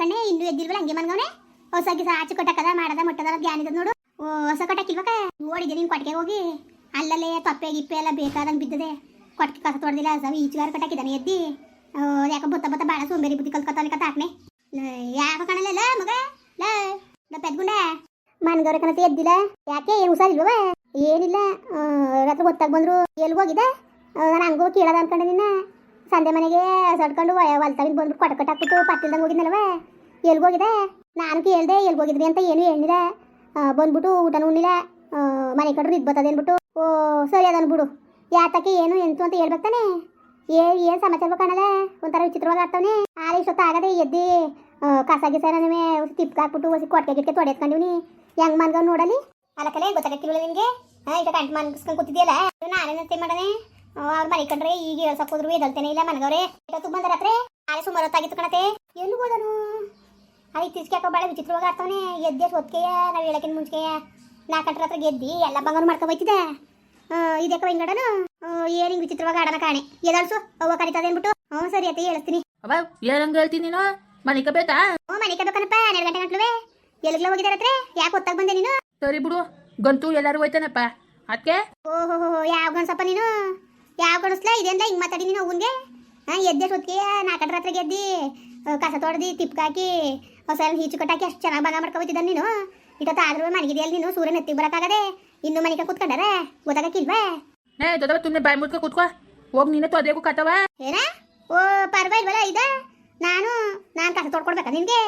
ಕಣ್ಣೆ ಇನ್ನೂ ಎದ್ದಿಲ್ವಲ್ಲ ಹಂಗೆ ಮನ್ಗವನೆ? ಹೊಸ ಗಿಸ ಆಚೆ ಕೊಟ್ಟಕದ ಮಾಡದ, ಮುಟ್ಟದ ಇದ್ದದ್ ನೋಡು. ಹೊಸ ಕೊಟ್ಟಕ್ಕಿಲ್ವಕ ಓಡಿದೆ ನೀನು ಕೊಟ್ಟಿಗೆ ಹೋಗಿ? ಅಲ್ಲಲ್ಲೇ ತಪ್ಪೆ ಗಿಪ್ಪೆ ಎಲ್ಲ ಬೇಕಾದಂಗೆ ಬಿದ್ದದೆ. ಕೊಟ್ಟಿಗೆ ಕಸ ತೊಡ್ದಿಲ್ಲ ಸವಿ ಈಚುಗಾರ ಕಟ್ಟಾಕಿದ್ದಾನೆ ಎದ್ದಿ. ಯಾಕೆ ಬತ್ತ ಬತ್ತ ಬಾಳ ಸೋಂಬೇರಿ ಬುದ್ಧಿ ಕಲ್ತ್ಕೊತಾನೆ ಕತ್ತ ಹಾಕ್ನೆ. ಯಾಕ ಕಾಣಲ್ಲ ಮಗ? ಲ ಪೆದ್ಗುಂಡ. ಮನ್ಗವ್ರ ಕನಸ ಎದ್ದಿಲ್ಲ? ಯಾಕೆ, ಏನು ಹುಷಾರಿಲ್ವ ಏನಿಲ್ಲ. ರಾತ್ರಿ ಗೊತ್ತಾಗ ಬಂದ್ರು ಎಲ್ಲಿ ಹೋಗಿದೆ ನಾನು ಹಂಗೋ ಕೇಳದ ಅನ್ಕೊಂಡೆ ನಿನ್ನ. ಸಂಡೆ ಮನೆಗೆ ಸಡ್ಕೊಂಡು ಹೊಲ್ತಾವಿಂದ ಬಂದ್ಬಿಟ್ಟು ಕಟ್ಟ ಹಾಕ್ಬಿಟ್ಟು ಪತ್ತಿಲ್ದಂಗೆ ಹೋಗಿದ್ನಲ್ವ? ಎಲ್ಗ್ ಹೋಗಿದೆ ನಾನು ಕೇಳಿದೆ, ಎಲ್ಗ್ ಹೋಗಿದ್ರಿ ಅಂತ ಏನು ಹೇಳಿಲ್ಲ ಬಂದ್ಬಿಟ್ಟು ಊಟನೂ ಉಣ್ಣಿಲ್ಲ. ಮನೆ ಕಡ್ರು ಇದು ಬರ್ತದೆ ಅಂದ್ಬಿಟ್ಟು, ಓ, ಸರಿ ಅದನ್ನು ಬಿಡು. ಯಾತಕ್ಕೆ ಏನು, ಎಂತು ಅಂತ ಹೇಳ್ಬೇಕು ಏನ್ ಏ, ಏನು ಸಮಾಚಾರ ಕಾಣಲ್ಲ? ಒಂಥರ ವಿಚಿತ್ರವಾಗಿ ಆಗ್ತಾವನೆ ಆರೆ ಇಷ್ಟೊತ್ತು ಆಗದೆ ಎದ್ದಿ ಕಸಾಗಿ ಸರ್ ನಮಗೆ ತಿಪ್ಕ ಹಾಕ್ಬಿಟ್ಟು ಹೊಸಿ ಕೊಟ್ಟಿಗೆ ಗಿಟ್ಕೆ ತೊಡೆತ್ಕೊಂಡಿವ್ನಿ ಹೆಂಗ್ ಮನ್ಗವ್ ನೋಡಲಿ ಅಲಕಲೆ ಗೊತ್ತಾಗಕ್ಕಿಲ್ಲ ನಿನ್ಗೆ? ಹಾಂ ಈಗ ಕಂಟ್ ಮನ್ಗಿಸ್ಕೊಂಡು ಕೂತಿದ್ಯಲ್ಲ? ನಾನೇನಂತೆ ಮಾಡನೆ ಅವ್ರ ಮನೆ ಕಂಡ್ರೆ ಈಗ ಹೇಳ್ಸಕ್ ಹೋದ್ರು ಎದಲ್ತೇನೆ ಇಲ್ಲ ಮನಗವ್ರೆ. ತುಂಬ ಬಂದ ರಾತ್ರಿ ಆಳೆ ಸುಮಾರು ಹೊತ್ತಾಗಿತ್ತು ಕಣತೆ. ಎಲ್ಲಿ ಹೋದನು? ಅಲ್ಲಿ ತಿರ್ಸ್ಕ್ಯಾಕ ಬಾಳೆ ವಿಚಿತ್ರವಾಗಿ ಆಡ್ತಾವನೆ. ಎದ್ದೆ ಹೊತ್ಕೆಯ ನಾವು ಹೇಳಕ್ಕಿನ ಮುಂಚೆಯ ನಾಲ್ಕಂಟ್ರ ಹತ್ರ ಗೆದ್ದಿ ಎಲ್ಲ ಬಂಗಾರ ಮಾಡ್ಕೊ ಬೈತಿದ್ದೆ ಇದಕ್ಕ ಹಿಂಗಡನು ಏನಿಂಗ್ ವಿಚಿತ್ರವಾಗಿ ಆಡೋಣ ಕಾಣೆ. ಎದಾಳ್ಸು? ಅವ್ವ ಕರಿತದೆ ಅಂದ್ಬಿಟ್ಟು. ಹ್ಞೂ ಸರಿ ಅತ್ತೆ ಹೇಳ್ತೀನಿ ಅವ ಏನಂಗ ಹೇಳ್ತೀನಿ ನೀನು? ಮನಿಕ ಬೇಕಾ ಹ್ಞೂ ಮನಿಕ ಬೇಕನಪ್ಪ ಹನ್ನೆರಡು ಗಂಟೆ ಗಂಟ್ಲುವೆ. ಎಲ್ಲಿಗ್ಲ ಹೋಗಿದಾರತ್ರೆ ಯಾಕೆ ಹೊತ್ತಾಗ ಬಂದೆ ನೀನು? ಸರಿ ಬಿಡು ಗಂತು ಎಲ್ಲಾರು ಹೋಯ್ತಾನಪ್ಪ. ಅದಕ್ಕೆ ಓಹೋ ಯಾವ ಗಣಸಪ್ಪ ನೀನು? ಯಾವ ಗಣಸ್ಲ ಇದೆಂದ ಹಿಂಗೆ ಮಾತಾಡಿ ನೀನು ಅವನ್ಗೆ. ಹಾಂ ಎದ್ದೆ ಹೊತ್ತಿಗೆ ನಾಲ್ಕರ ರಾತ್ರಿ ಗೆದ್ದಿ ಕಸ ತೊಡ್ದು ತಿಪ್ಪಾಕಿ ಹೊಸ ಹೀಚು ಕಟ್ಟಾಕಿ ಅಷ್ಟು ಚೆನ್ನಾಗಿ ಭಾಗ ಮಾಡ್ಕೊಬೋತಿದ್ದ ನೀನು. ಇಟ್ಟೊತ್ತು ಆದ್ರೂ ಮನೆಗಿದೆಯಲ್ಲಿ ನೀನು? ಸೂರ್ಯನ ಎತ್ತಿಗೆ ಬರೋಕ್ಕಾಗದೆ? ಇನ್ನು ಮನೆಗೆ ಕೂತ್ಕೊಂಡಾರ? ಗೊತ್ತಾಗಕ್ಕಿಲ್ವಾ ಏ ದೊಡ್ಡವ ತುಮ್ನೆ ಬಾಯಿ ಮುಟ್ಕೊ ಕೂತ್ಕೋ. ಹೋಗಿ ನೀನೆ ತೊದೆಗೂ ಕತವ ಏನ? ಓ ಪರವಾಗಿಲ್ವಲ್ಲ ಇದ? ನಾನು ನಾನು ಕಸ ತೊಡ್ಕೊಡ್ಬೇಕಾ ನಿನ್ಗೆ?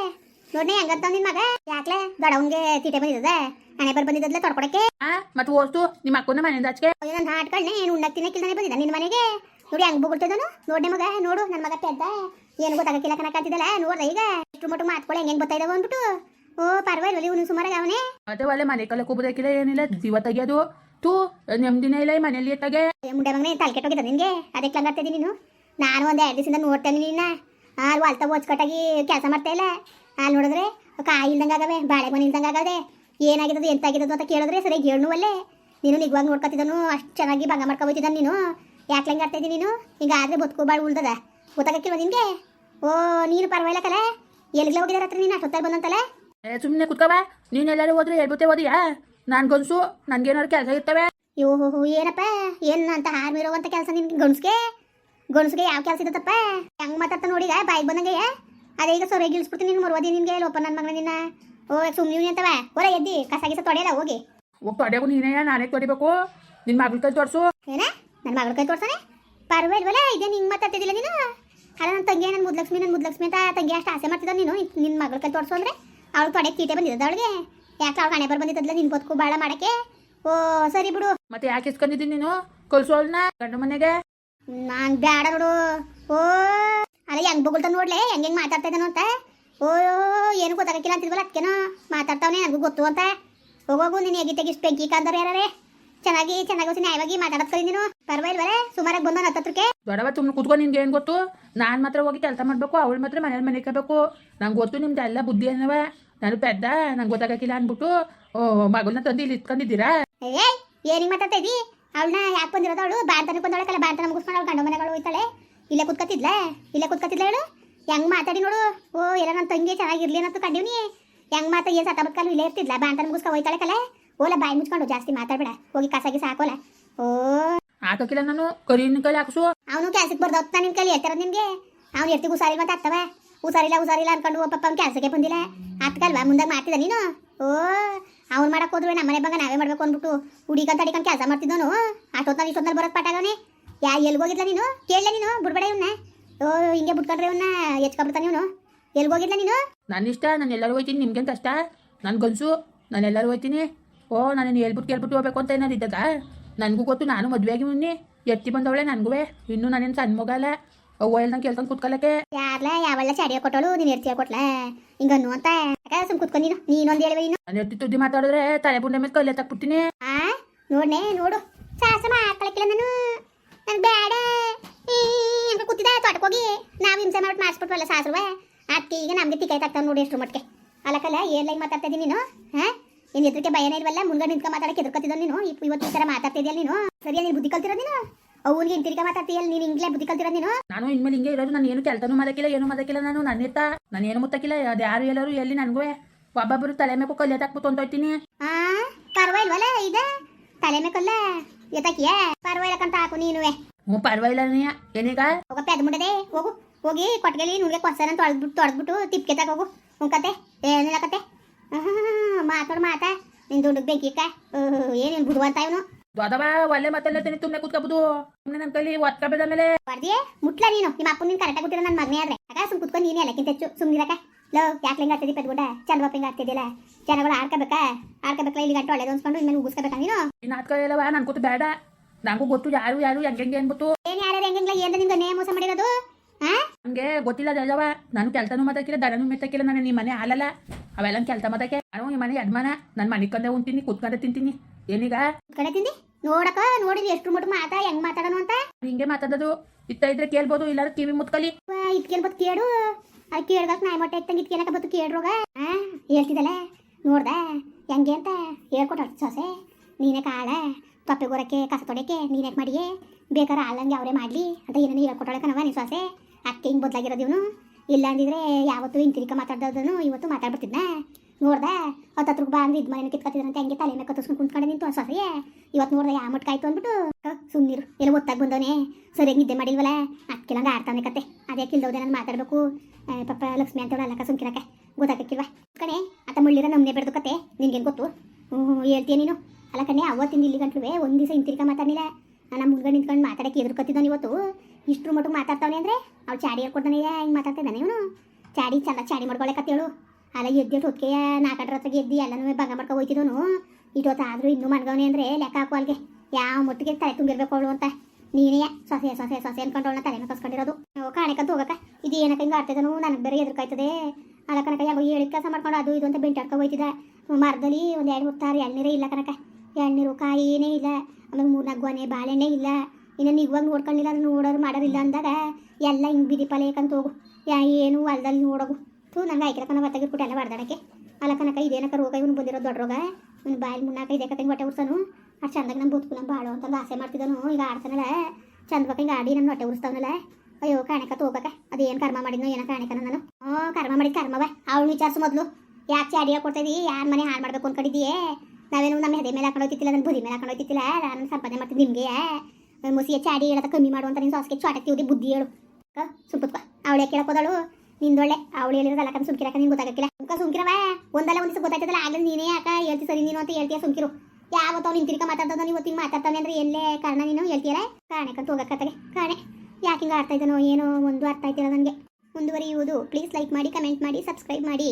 ನೋಡ್ನೆ ಹೆಂಗಂತ ನಿನ್ ಮಗ? ಯಾಕ್ಲೆ? ದೊಡ್ಡವನ್ಗೆ ತೀಟೆ ಬಂದಿದ್ದದ. ಹಣೆ ಬರ್ ಬಂದಿದ್ದಲ್ಲ ತೊಡ್ಕೊಡಕ್ಕೆ ಆ ಮತ್ತೆ ಓಸ್ತು ನಿಮ್ಮ ಅಕ್ಕನ ಮನೆಯಿಂದ ಆಚೆಗೆ ನನ್ನ ಹಾಟ್ಗಳನ್ನ ಏನು ಉಣ್ಣಕ್ ತಿನ್ನಕ್ಕಿಲ್ದಾನೆ ಬಂದಿದ್ದ ನಿನ್ನ ಮನೆಗೆ? ನೋಡಿ ಹೆಂಗ್ ಬೊಗಳ್ತಿದ್ದಾನು ನೋಡ್ನೆ ಮಗ ನೋಡು ನನ್ನ ಮಗ ಪೆದ್ದ. ಏನು ಗೊತ್ತಾಗಕ್ಕಿಲ್ಲ ಕನಕಂತಿದ್ದಲ್ಲ ನೋಡ್ದ ಈಗ. ಇಷ್ಟು ಮಟ್ಟು ಮಾತ್ಕೊಳ್ಳಿ ಹೆಂಗ್ ಬರ್ತಾ ಇದಾವ ಅಂದ್ಬಿಟ್ಟು. ಓ ಪರವಾಗಿಲ್ಲ ಇವನು ಸುಮಾರಾಗ ಅವನೇ. ಮತ್ತೆ ಒಳ್ಳೆ ಮನೆ ಕಲ್ಲ ಕುಬದಕ್ಕಿಲ್ಲ ಏನಿಲ್ಲ ಜೀವ ತೆಗಿಯೋದು. ತೂ ನೆಮ್ಮದಿನ ಇಲ್ಲ ಈ ಮನೆಯಲ್ಲಿ ಎತ್ತಾಗೆ ಮುಂಡೆ ಮಗನೇ ತಲೆ ಕೆಟ್ಟೋಗಿದ್ದ ನಿನ್ಗೆ? ಅದಕ್ಕೆ ಹಂಗಾಗ್ತಿದ್ದೀನಿ ನೀನು? ನಾನು ಒಂದು ಎರಡು ದಿವಸದಿಂದ ನೋಡ್ತೇನೆ ನಿನ್ನ. ಅಲ್ಲಿ ಅಲ್ತ ಓಚ್ಕಟ್ಟಾಗಿ ಕೆಲಸ ಮಾಡ್ತಾ ಇಲ್ಲ. ಅಲ್ಲಿ ನೋಡಿದ್ರೆ ಕಾಯಿ ಇಲ್ದಂಗೆ ಆಗವೆ ಬಾಳೆ ಮನೆ ಇಲ್ದಂಗೆ ಆಗದೆ ಏನಾಗಿದ್ದು ಎಂತಾಗಿದ್ದು ಅಂತ ಕೇಳಿದ್ರೆ ಸರಿ ಹೇಳು ಅಲ್ಲೇ. ನೀನು ನಿಜವಾಗ ನೋಡ್ಕೊತಿದ್ದನು ಅಷ್ಟು ಚೆನ್ನಾಗಿ ಭಂಗ ಮಾಡ್ಕೊಬೋತಿದ್ದಾನೆ ನೀನು. ಯಾಕೆ ಹೆಂಗೆ ಆಡ್ತಾ ಇದ್ದೀನಿ ನೀನು? ಹಿಂಗೆ ಆದ್ರೆ ಬದುಕು ಬಾಳು ಉಳ್ದದ. ಗೊತ್ತಾಗಕ್ಕಿಲ್ವ ನಿಮಗೆ ಓ ನೀನು ಪರವಾಗಿಲ್ಲ ಕಲೆ. ಎಲ್ಲಿಗೆ ಹೋಗಿದಾರೆ ಹತ್ರ ನೀನು? ಅಷ್ಟೊತ್ತಾಗಿ ಬಂದಂತಲೇ? ಏ ಸುಮ್ಮನೆ ಕುತ್ಕವ ನೀನು ಎಲ್ಲಾರು ಹೋದ್ರೆ ಹೇಳ್ಬಿಟ್ಟೆ ಓದಿಯಾ? ನಾನು ಗನ್ಸು ನನಗೇನಾದ್ರು ಕೆಲಸ ಇರ್ತವೆ. ಯೋ ಹೋ ಹೋ ಏನಪ್ಪ? ಏನು ಅಂತ ಹಾರ್ಮಿರೋವಂಥ ಕೆಲಸ ನಿನ್ಗೆ ಗಂಡ್ಸ್ಗೆ? ಗಂಡ್ಸ್ಗೆ ಯಾವ ಕೆಲಸ ಇದ್ದತ್ತಪ್ಪ ಹೆಂಗ್ ಮಾತಾಡ್ತಾ ನೋಡಿದ ಬಾಯಿಗೆ ಬಂದಂಗೆ ಅದೇ ಈಗ ಸೊರೆ ಗಿಳಿಸ್ಬಿಡ್ತೀನಿ ನಿನ್ ಮರುವದಿ ನಿನ್ಗೆ ಲೋಪ ನನ್ನ ಮಗನ ನಿನ್ನ. ಓ ಸುಮ್ಮನೆ ಅಂತವ. ಹೊರ ಎದ್ದಿ ಕಸಾಗಿಸ ತೊಡೆಯಲ್ಲ ಹೋಗಿ. ಹೋಗಿ ತೊಡೆಗೂ ನೀನೇ ನಾನೇ ತೊಡಿಬೇಕು. ನಿನ್ನ ಮಗಳ ಕೈ ತೋರಿಸು ಏನ? ನನ್ನ ಮಗಳ ಕೈ ತೋರ್ಸಾನೆ ಪರವಾಗಿಲ್ವಲ್ಲ ಇದೇ ನಿಂಗೆ ಮಾತಾಡ್ತಿದ್ದಿಲ್ಲ ನೀನು? ಅಲ್ಲ ನನ್ನ ತಂಗಿ ನನ್ನ ಮುದ್ಲಕ್ಷ್ಮಿ ನನ್ನ ಮುದ್ಲಕ್ಷ್ಮಿ ಅಂತ ತಂಗಿ ಅಷ್ಟು ಆಸೆ ಮಾಡ್ತಿದ್ದ ನೀನು. ನಿನ್ನ ಮಗಳ ಕೈ ತೋರಿಸು ಅಂದ್ರೆ ಅವಳು ತೊಡೆ ತೀಟೆ ಬಂದಿದ್ದ ಅವಳಿಗೆ? ಯಾಕೆ ಅವಳು ಹಣೆ ಬರ್ ಬಂದಿದ್ದಲ್ಲ ನಿನ್ ಬದುಕು ಬಾಳ ಮಾಡಕ್ಕೆ? ಓ ಸರಿ ಬಿಡು. ಮತ್ತೆ ಯಾಕೆ ಇಸ್ಕೊಂಡಿದ್ದೀನಿ ನೀನು? ಕಳ್ಸು ಗಂಡು ಗಂಡ ಮನೆಗೆ. ನಾನು ಬೇಡ ನೋಡು. ಓ ಅಲ್ಲ ಹೆಂಗ್ ಬೊಗಳ್ತ ನೋಡ್ಲೆ ಹೆಂಗೆ ಹೆಂಗ್ ಮಾತಾಡ್ತಾ ಅಂತ. ಓ ಏನು ಗೊತ್ತಾಗಕ್ಕಿಲ್ಲ ಅಂತಿದ್ವಲ್ಲ ಅದಕ್ಕೇನೋ ಮಾತಾಡ್ತಾವನೆ ನನಗೂ ಗೊತ್ತು ಅಂತ. ಹೋಗೋಗು ನೀನು ಹೇಗೆ ತೆಗಿಸ್ ಬೆಂಕಿ ಕಾಂದವ್ರು ಯಾರೇ ಚೆನ್ನಾಗಿ ಚೆನ್ನಾಗಿ ನ್ಯಾಯವಾಗಿ ಮಾತಾಡೋದ್ ಕಲಿ ನೀನು. ಪರವಾಗಿಲ್ವಲ್ಲ ಸುಮಾರಾಗಿ ಬಂದ ಹತ್ತತ್ರಕ್ಕೆ ದೊಡವ ತುಂಬ ಕುತ್ಕೊ ನಿನ್ಗೆ ಏನು ಗೊತ್ತು? ನಾನು ಮಾತ್ರ ಹೋಗಿ ಕೆಲಸ ಮಾಡಬೇಕು ಅವಳು ಮಾತ್ರ ಮನೇಲಿ ಮನೆ ಕೇಳಬೇಕು ನಂಗೆ ಗೊತ್ತು ನಿಮ್ದು ಎಲ್ಲ ಬುದ್ಧಿ ಏನವ? ನಾನು ಪೆದ್ದ ನಂಗೆ ಗೊತ್ತಾಗಕ್ಕಿಲ್ಲ ಅಂದ್ಬಿಟ್ಟು ಓ ಮಗಳನ್ನ ತಂದು ಇಲ್ಲಿ ಇಟ್ಕೊಂಡಿದ್ದೀರಾ? ಏಯ್ ಏನಿಗೆ ಮಾತಾಡ್ತಾ ಇದ್ದೀವಿ ಅವಳನ್ನ ಯಾಕೆ ಬಂದಿರೋದು ಅವಳು? ಬಾಂತನ ಬಂದವಳಕಲ್ಲ ಬಾಂತನ ಮುಗಿಸ್ಕೊಂಡು ಅವಳು ಗಂಡ ಮನೆಗಳು ಹೋಯ್ತಾಳೆ. ಇಲ್ಲೇ ಕುತ್ಕತ್ತಿದ್ಲ? ಇಲ್ಲೇ ಕುತ್ಕತ್ತಿದ್ಲ ಹೇಳು? ಹೆಂಗ್ ಮಾತಾಡಿ ನೋಡು. ಓ ಎಲ್ಲ ನನ್ನ ತಂಗಿ ಚೆನ್ನಾಗಿರ್ಲಿ ಅಂತ ಕಂಡೀವ್ನಿ ಹೆಂಗ್ ಮಾತಾ ಏನು ಸತ್ತ ಬದುಕಲ್ಲ ಇಲ್ಲೇ ಇರ್ತಿದ್ಲ? ಬಾಂತನ ಮುಗಿಸ್ಕೊ ಹೋಯ್ತಾಳೆ ಕಲೆ. ಓಲ ಬಾಯಿ ಮುಚ್ಕೊಂಡು ಜಾಸ್ತಿ ಮಾತಾಡ್ಬೇಡ. ಹೋಗಿ ಕಸಾಗಿ ಸಾಕೋಲ. ಓ. ಹಾಕಕ್ಕಿಲ್ಲ ನಾನು ಕರಿನ ಕೈಲಿ ಹಾಕ್ಸು. ಅವನು ಕೆಲ್ಸಕ್ಕೆ ಬರ್ದೋಗ್ತಾ ನಿನ್ ಕೈಲಿ ಹೇಳ್ತಾರ ನಿನ್ಗೆ. ಅವ್ನು ಎರ್ತಿಗೆ ಹುಷಾರಿಲ್ಲ ಅಂತ ಆಗ್ತವ ಹುಷಾರಿಲ್ಲ ಹುಷಾರಿಲ್ಲ ಅನ್ಕೊಂಡು ಪಪ್ಪ ಅವ್ನು ಕೆಲ್ಸಕ್ಕೆ ಬಂದಿಲ್ಲ. ಅತ್ಕಲ್ವಾ? ಮುಂದೆ ಮಾಡ್ತಿದ್ದ ನೀನು? ಓ. ಅವ್ನು ಮಾಡಕ್ ಹೋದ್ರೆ ನಮ್ಮನೆ ಬಂಗ ನಾವೇ ಮಾಡ್ಬೇಕು ಅಂದ್ಬಿಟ್ಟು ಹುಡಿಕಂತ ಅಡಿಕೊಂಡು ಕೆಲಸ ಮಾಡ್ತಿದ್ದವನು ಅಷ್ಟೊತ್ತ ಇಷ್ಟೊತ್ತಲ್ಲಿ ಬರೋದು ಪಟ್ಟಾಗವನೆ ಯಾ ಹೋಗಿದ್ಲ ನೀನು? ಕೇಳಲ್ಲ ನೀನು? ಬಿಡ್ಬೇಡ ಇವನ್ನ ಓ ಹಿಂಗೆ ಬಿಟ್ಕೊಂಡ್ರೆ ಇವನ್ನ ಹೆಚ್ಕೊಂಡ್ಬಿಡ್ತಾನೆ ಇವನು. ಎಲ್ಲಿ ಹೋಗಿದ್ಲ ನೀನು? ನನ್ನ ಇಷ್ಟ ನಾನು ಎಲ್ಲರೂ ಹೋಯ್ತೀನಿ. ನಿಮ್ಗೆಂತ ಅಷ್ಟ? ಗೊನ್ಸು ನಾನು ಎಲ್ಲರೂ ಹೋಯ್ತೀನಿ. ಓ ನಾನು ಹೇಳ್ಬಿಟ್ಟು ಕೇಳ್ಬಿಟ್ಟು ಹೋಗ್ಬೇಕು ಅಂತ ಏನಾದ್ರು ಇದ್ದದ ನನಗೂ ಗೊತ್ತು ನಾನು ಮದುವೆ ಆಗಿ ಮುನ್ನಿ ಎತ್ತಿ ಬಂದವಳೆ ನನಗೂ ಇನ್ನೂ ನಾನೇನು ಸಣ್ಣ ಮಗ ಅಲ್ಲ. ಅವ್ವ ಹೇಳ್ದಂಗೆ ಕೇಳ್ಕೊಂಡು ಕುತ್ಕೊಳಕ್ಕೆ ಯಾರ್ಲ? ಯಾವಳ್ಳ ಚಾಡಿಯ ಕೊಟ್ಟಳು ನೀನು ಎರ್ತಿಯ ಕೊಟ್ಲ ಹಿಂಗನ್ನು ಅಂತ. ಯಾಕೆ ಸುಮ್ ಕುತ್ಕೊಂಡು ನೀನು? ನೀನೊಂದು ಹೇಳುವ ನೀನು. ನಾನು ಎತ್ತಿ ತುದ್ದಿ ಮಾತಾಡಿದ್ರೆ ತಲೆ ಬುಂಡೆ ಮೇಲೆ ಕಲ್ಲೆ ತಕ್ಬಿಡ್ತೀನಿ ಆ ನೋಡ್ನೆ ನೋಡು. ಸಾಸ ಮಾತಾಡಕ್ಕಿಲ್ಲ ನಾನು. ನನ್ ಬೇಡ. ಅಂತ ಕೂತಿದ್ದ ತೋಟಕ್ಕೋಗಿ ನಾವು ಹಿಂಸೆ ಮಾಡ್ಬಿಟ್ಟು ಮಾಡಿಸ್ಬಿಟ್ವಲ್ಲ ಸಾಸ್ರುವೆ ಅದಕ್ಕೆ ಈಗ ನಮ್ಗೆ ತಿಕಾಯ್ ಆಗ್ತಾವೆ ನೋಡಿ ಎಷ್ಟು ಮಟ್ಟಿಗೆ. ಅಲ್ಲಕಲ್ಲ ಏನ್ ಲೈನ್ ಮಾತಾಡ್ತಾ ಇದ್ದೀನಿ ನೀನು? ಹಾ? ನಿನ್ ಎದ್ರಕ್ಕೆ ಭಯನೇ ಇಲ್ವಲ್ಲ? ಮುಂಗಡೆ ನಿಂತ್ಕೊಂಡು ಮಾತಾಡಕ್ಕೆ ಎದುರ್ಕೊತಿದ್ದ ನೀನು? ಇವತ್ತು ಈ ಥರ ಮಾತಾಡ್ತಿದ್ಯಲ್ಲ ನೀನು? ಸರಿಯಾ ನೀನು ಬುದ್ಧಿ ಕಲ್ತಿರೋದು ನೀನು? ಅವ್ನಿಗೆ ಇಂತಿರಿಕ ಮಾತಾಡ್ತೀಯಲ್ಲ ನೀನು ಇಂಗ್ಲೇ ಬುದ್ಧಿ ಕಲ್ತಿರೋದು ನೀನು? ನಾನು ಇನ್ಮೇಲೆ ಹಿಂಗೆ ಇರೋದು ನಾನು ಏನು ಕೆಲಸನೂ ಮಾಡೋಕ್ಕಿಲ್ಲ ಏನು ಮಾಡೋಕ್ಕಿಲ್ಲ ನಾನು ನನ್ನ ಇರ್ತ ನಾನು ಏನು ಮುತ್ತಕ್ಕಿಲ್ಲ ಅದು ಯಾರು ಎಲ್ಲರೂ ಎಲ್ಲಿ ನನಗೂ. ಒಬ್ಬೊಬ್ಬರು ತಲೆ ಮೇಲೆ ಕಲ್ಲು ಅಂತ ಹೊಂಟೋಯ್ತೀನಿ ಆ ಪರವಾಗಿಲ್ವಲ್ಲ ಇದೆ? ತಲೆ ಮೇಕಲ್ಲ ಎತ್ತಕಿಯ ಪರವಾಗಿಲ್ಲಕಂತ ಹಾಕು ನೀನುವೆ. ಹ್ಞೂ ಪರವಾಗಿಲ್ಲ ನೀ. ಏನೀಗ ಹೋಗ ಪೆದ್ ಮುಡದೆ ಹೋಗು. ಹೋಗಿ ಕೊಟ್ಟಿಗೆಲಿ ನುಗ್ಗೆ ಕೊಡ್ಸಾನ ತೊಳೆದ್ಬಿಟ್ಟು ತೊಳೆದ್ಬಿಟ್ಟು ತಿಪ್ಕೆ ತಗ ಹೋಗು. ಉಂಕತೆ ಏನಿಲ್ಲ ಕತೆ? ಮಾತಾಡು ಮಾತಾ. ನಿನ್ ದುಂಡಗ್ ಬೆಂಕಿ ಇಕ್ಕ ಏನೇನು ಬುಡುವಂತ ಇವನು? ದೊಡ್ಡವ ಒಳ್ಳೆ ಮಾತೆಲ್ಲ ತಿನ್ನಿ ತುಂಬನೆ ಕೂತ್ಕೋಬೋದು. ಸುಮ್ಮನೆ ನನ್ನ ಕೈಲಿ ಒತ್ಕೋಬೇದ ಮೇಲೆ ಬರ್ದಿಯೇ? ಮುಟ್ಲ ನೀನು. ನಿಮ್ಮ ಅಪ್ಪ ನೀನು ಕರೆಕ್ಟಾಗಿ ಕೊಟ್ಟಿರೋ ನನ್ನ ಮಗನೇ ಆದ್ರೆ. ಆಗ ಸುಮ್ ಕುತ್ಕೊಂಡು ನೀನೇ ಎಲ್ಲಕ್ಕಿಂತ ಹೆಚ್ಚು. ಸುಮ್ಮನಿರಕ ಲೋ ಯಾಕೆ ಹಿಂಗೆ ಆಗ್ತಿದ್ದಿ ಪದ್ಗುಡ ಚಂದ ಹಿಂಗೆ ಆಗ್ತಿದ್ದಿಲ್ಲ ಜನಗಳು ಆಡ್ಕೋಬೇಕಾ? ಆಡ್ಕೋಬೇಕಲ್ಲ ಇಲ್ಲಿ ಗಂಟು ಒಳ್ಳೇದು ಅನ್ಸ್ಕೊಂಡು ಇನ್ಮೇಲೆ ಮುಗಿಸ್ಕೋಬೇಕಾ ನೀನು? ಈ ನಾಟಕ ಎಲ್ಲವ ನನ್ ಕೂತು ಬೇಡ. ನಂಗೂ ಗೊತ್ತು ಯಾರು ಯಾರು ಹೆಂಗೆ ಅನ್ಬಿಟ್ಟು. ಏನು ಯಾರು ಹೆಂಗಿಲ್ಲ ಏನ್ ನಿಮ್ಗೆ ನೇ ಮೋಸ ಮಾಡಿರೋದು? ಹಾ ನನಗೆ ಗೊತ್ತಿಲ್ಲ ಜಜವ ನಾನು ಕೆಲಸನೂ ಮಾತಾಕಿಲ್ಲ ದರನೂ ಮೆತ್ತಕ್ಕಿಲ್ಲ ನಾನು ನಿಮ್ಮ ಮನೆ ಹಾಲಲ್ಲ. ಅವೆಲ್ಲ ಕೆಲಸ ಮಾತಾಕೆ ನಾನು ಈ ಮನೆ ಯಜಮಾನ. ನಾನು ಮನೆ ಕಂದೆ ಉಂತೀನಿ ಕುತ್ಕೊಂಡೆ ತಿಂತೀನಿ. ಏನೀಗ? ಕಡೆ ತಿಂದಿ? ನೋಡಕ ನೋಡಿದ್ರಿ ಎಷ್ಟು ಮುಟ್ಟು ಮಾತಾ ಹೆಂಗ್ ಮಾತಾಡೋನು ಅಂತ. ಹಿಂಗೆ ಮಾತಾಡೋದು. ಇತ್ತ ಇದ್ರೆ ಕೇಳ್ಬೋದು ಇಲ್ಲಾರ ಕಿವಿ ಮುತ್ಕಲಿ. ಇದ್ಕೇನ್ ಬತ್ ಕೇಳು. ಅದು ಕೇಳ್ದಕ್ ನಾಯಿ ಮೊಟ್ಟೆ ಇತ್ತಂಗೆ ಕೇಳಕ ಬತ್ತು ಕೇಳ್ರೋಗ? ಆ, ಹೇಳ್ತಿದ್ದಲ್ಲ? ನೋಡ್ದ, ಹೆಂಗೆ ಅಂತ ಹೇಳ್ಕೊಟ್ಟ ಸೊಸೆ. ನೀನೇ ಕಾಳ ತೊಪ್ಪೆ ಗೊರಕ್ಕೆ ಕಸ ತೊಡಕ್ಕೆ ನೀನೇ ಮಾಡಿಯೇ? ಬೇಕಾದ್ರೆ ಅಲ್ಲಂಗೆ ಅವರೇ ಮಾಡಲಿ ಅಂತ ಏನೇನು ಹೇಳ್ಕೊಟ್ಟಾಳೆ ಕಣವ ನೀ ಸೊಸೆ. ಅಕ್ಕೆ ಹಿಂಗೆ ಬದಲಾಗಿರೋದು ಇವನು. ಇಲ್ಲ ಅಂದಿದ್ರೆ ಯಾವತ್ತು ಹಿಂತಿರಿಕ ಮಾತಾಡ್ದವನು ಇವತ್ತು ಮಾತಾಡ್ಬಿಡ್ತಿದ್ನ? ನೋಡ್ದ ಹತ್ತು ಹತ್ರ ಬಾ ಅಂದ್ರೆ ಇದು ಮನೆ ಕಿತ್ಕೊತಿದ್ರಂತೆ, ಹಂಗೆ ತಲೆ ಮೇಲೆ ಕತ್ತಿಸ್ಕೊಂಡು ಕುಂತ್ಕೊಂಡೆ ನಿಂತು ಇವತ್ತು ನೋಡ್ದೆ, ಯಾ ಮಟ್ಕಾಯ್ತು ಅಂದ್ಬಿಟ್ಟು ಸುಮ್ಮನಿರು ಎಲ್ಲ ಒತ್ತಾಗಿ ಬಂದವನೇ. ಸರಿಯಾಗಿ ನಿದ್ದೆ ಮಾಡಿಲ್ವಲ್ಲ ಅದಕ್ಕೆಲ್ಲ ಆಡ್ತಾನೆ ಕತೆ. ಅದೇ ಕಿಲ್ದವ್ದೆ ನಾನು ಮಾತಾಡ್ಬೇಕು. ಪಪ್ಪ ಪಾಪ ಲಕ್ಷ್ಮಿ ಅಂತ ಅಲ್ಲಕ್ಕ ಸುಮ್ಕಿರಕ್ಕೆ. ಗೊತ್ತಾಗಕ್ಕಿಲ್ವಾ ಕಣೆ ಆತ ಮುಳ್ಳಿರ ನಮ್ಮನೆ ಬೆಳೆದು ಕತೆ. ನಿನ್ಗೇನು ಗೊತ್ತು? ಹ್ಞೂ ಹೇಳ್ತೀಯ ನೀನು? ಅಲ್ಲ ಕಣೆ, ಅವತ್ತಿಂದ ಇಲ್ಲಿ ಗಂಟ್ಲುವೆ ಒಂದು ದಿವಸ ಹಿಂತಿರ್ಕ ಮಾತಾಡಲಿಲ್ಲ. ನಮ್ಮ ಮುಂದೆ ನಿಂತ್ಕೊಂಡು ಮಾತಾಡಕ್ಕೆ ಎದುರು ಕತ್ತಿದ್ದಾನೆ ಇವತ್ತು. ಇಷ್ಟ್ರ ಮಟ್ಟಿಗೆ ಮಾತಾಡ್ತಾವನೆ ಅಂದರೆ, ಅವ್ಳು ಚಾಡಿ ಹೇಳ್ಕೊಡ್ತಾನೆ ಹಿಂಗೆ ಮಾತಾಡ್ತಿದ್ದಾನೆ ಇವನು. ಚಾಡಿ, ಚಂದ ಚಾಡಿ ಮಾಡ್ಕೊಳ್ಳೆ ಕತ್ತೇಳು ಅಲ್ಲ ಎದ್ದೆ ಹೊತ್ತಿಗೆ ನಾಲ್ಕರ ಹೊತ್ತಿಗೆ ಎದ್ದು ಎಲ್ಲನೂ ಭಂಗ ಮಾಡ್ಕೊ ಹೋಯ್ತಿದ್ದವನು ಇಟ್ಟೊತ್ತಾದರೂ ಆದರೂ ಇನ್ನೂ ಮನ್ಗವನೆ ಅಂದರೆ ಲೆಕ್ಕ ಹಾಕು ಅಲ್ಗೆ. ಯಾವ ಮುಟ್ಟಿಗೆ ತಲೆ ತುಂಬಿರ್ಬೇಕು ಅವಳು ಅಂತ. ನೀನೇ ಸೊಸೆ ಸೊಸೆ ಸೊಸೆ ಅನ್ಕೊಂಡವಳನ್ನ ತಲೆ ಮೇಲೆ ಕಸ್ಕೊಂಡಿರೋದು. ಕಾಣಕ್ಕಂತ ಹೋಗಕ್ಕ. ಇದು ಏನಕ್ಕೆ ಹಿಂಗೆ ಆಡ್ತಿದ್ದನು? ನನಗೆ ಬೇರೆ ಎದುರ್ಕಾಯ್ತದೆ ಅಲ್ಲ ಕನಕ ಯಾವ ಹೇಳಿ ಕೆಲಸ ಮಾಡ್ಕೊಂಡು ಅದು ಇದು ಅಂತ ಬೆಂಟಾಡ್ಕೊ ಹೋಯ್ತಿದ್ದ. ಮರದಲ್ಲಿ ಒಂದು ಎರಡು ಮೂರು ತಾರು ಎಳ್ನೀರೇ ಇಲ್ಲ ಕನಕ ಎಳ್ನೀರು ಕಾಯಿ ಏನೇ ಇಲ್ಲ. ಆಮೇಲೆ ಮೂರು ಗೊನೆ ಬಾಳೆಣ್ಣೆ ಇಲ್ಲ. ಇನ್ನು ನೀವು ಇವಾಗ ನೋಡ್ಕೊಂಡಿಲ್ಲ ಅದನ್ನ ನೋಡೋರು ಮಾಡೋರಿಲ್ಲ ಅಂದಾಗ ಎಲ್ಲ ಹಿಂಗೆ ಬಿದಿಪಲೇಕಂತ ಹೋಗು. ಏನು ಹೊಲದಲ್ಲಿ ನೋಡೋಗು. ಥೂ ನಂಗೆ ಆಯ್ಕೆ ಕಣ ಗೊತ್ತಾಗಿರ್ಬಿಟ್ಟು ಎಲ್ಲ ಅಲಕನ ಕೈ ಇದೇನಕ ರೋಗ? ಇವನು ಬಂದಿರೋ ದೊಡ್ಡ ರೋಗ. ಇವ್ನು ಮುನ್ನ ಮುನ್ನಾಕ ಇದೆ ಕತೆ ಹೊಟ್ಟೆ ಉರ್ಸನು? ಅಷ್ಟು ಚಂದಾಗ ನಮ್ಮ ಬದುಕು ನಮ್ಮ ಬಾಳು ಅಂತಂದು ಆಸೆ ಮಾಡ್ತಿದ್ದನು ಈಗ ಆಡ್ತಾನಲ್ಲ ಚಂದ ಬಗ್ಗೆ ಗಾಡಿ ಆಡಿ ನಮ್ಮ ಹೊಟ್ಟೆ ಉರ್ಸ್ತಾವನಲ್ಲ. ಅಯ್ಯೋ ಕಾಣಕ ಅದ ಅದೇನು ಕರ್ಮ ಮಾಡಿದ್ನೋ ಏನೋ ಕಾಣಕನ ನಾನು ಹ್ಞೂ, ಕರ್ಮ ಮಾಡಿದ ಕರ್ಮವ. ಅವಳು ವಿಚಾರಿಸು ಮೊದಲು. ಯಾಕೆ ಚಾಡಿ ಕೊಡ್ತಾ ಇದೀ? ಯಾರ ಮನೆ ಹಾಳು ಮಾಡಬೇಕು ಅನ್ಕೊಂಡಿದ್ದೀಯೇ? ನಾವೇನು ನಮ್ಮ ಹೆದೆ ಮೇಲೆ ಹಾಕೊಂಡು ಹೋಗ್ತಿತ್ತಿಲ್ಲ ನನ್ನ ಬುದಿ ಮೇಲೆ ಹಾಕೊಂಡು ಹೋಗ್ತಿತ್ತಿಲ್ಲ ನಾನು ಸಂಪಾದನೆ ಮಾಡ್ತಿದ್ದೆ ನಿಮಗೆ. ಮುಸಿಯ ಚಾಡಿ ಹೇಳೋದ ಕಮ್ಮಿ ಮಾಡು ಅಂತ ನಿನ್ನ ಸಾಸ್ಗೆ ಚಾಟಕ್ಕೆ ಉದಿ ಬುದ್ಧಿ ಹೇಳು. ಸುಪ್ಪತ್ಕ ಅವಳು ಯಾಕೆ ಕೇಳಕೋದಳು ನಿಂದೊಳ್ಳೆ ಅವಳು ಹೇಳಿರೋದಲ್ಲ ಕಮ್ಮಿ ಸುಮ್ಕಿರಕ ನಿಂಗೆ ಗೊತ್ತಾಗಕ್ಕಿಲ್ಲ ಸುಮ್ಕ ಸುಮ್ಕಿರವ ಒಂದಲ್ಲ ಒಂದು ದಿವಸ ಗೊತ್ತಾಯ್ತದಲ್ಲ, ಆಗಲೇ ನೀನೇ ಯಾಕ ಹೇಳ್ತಿ ಸರಿ ನೀನು ಅಂತ ಹೇಳ್ತೀಯ ಸುಮ್ಕಿರು. ಯಾವತ್ತು ಅವ್ನು ನಿಂತಿರಿಕ ಮಾತಾಡ್ತಾನ ನೀವು ಹಿಂಗೆ ಮಾತಾಡ್ತಾನೆ ಅಂದ್ರೆ ಎಲ್ಲೇ ಕಾರಣ ನೀನು ಹೇಳ್ತೀಯಲ್ಲ? ಕಾಣಕ್ಕಂತ ಹೋಗಕ್ಕತ್ತಾಗೆ ಕಾರಣ. ಯಾಕೆ ಹಿಂಗೆ ಆಡ್ತಾ ಇದ್ದಾನೋ ಏನೋ ಒಂದು ಅರ್ಥ ಆಯ್ತಿಲ್ಲ ನನಗೆ. ಮುಂದುವರಿಯುವುದು. ಪ್ಲೀಸ್ ಲೈಕ್ ಮಾಡಿ ಕಮೆಂಟ್ ಮಾಡಿ ಸಬ್ಸ್ಕ್ರೈಬ್ ಮಾಡಿ.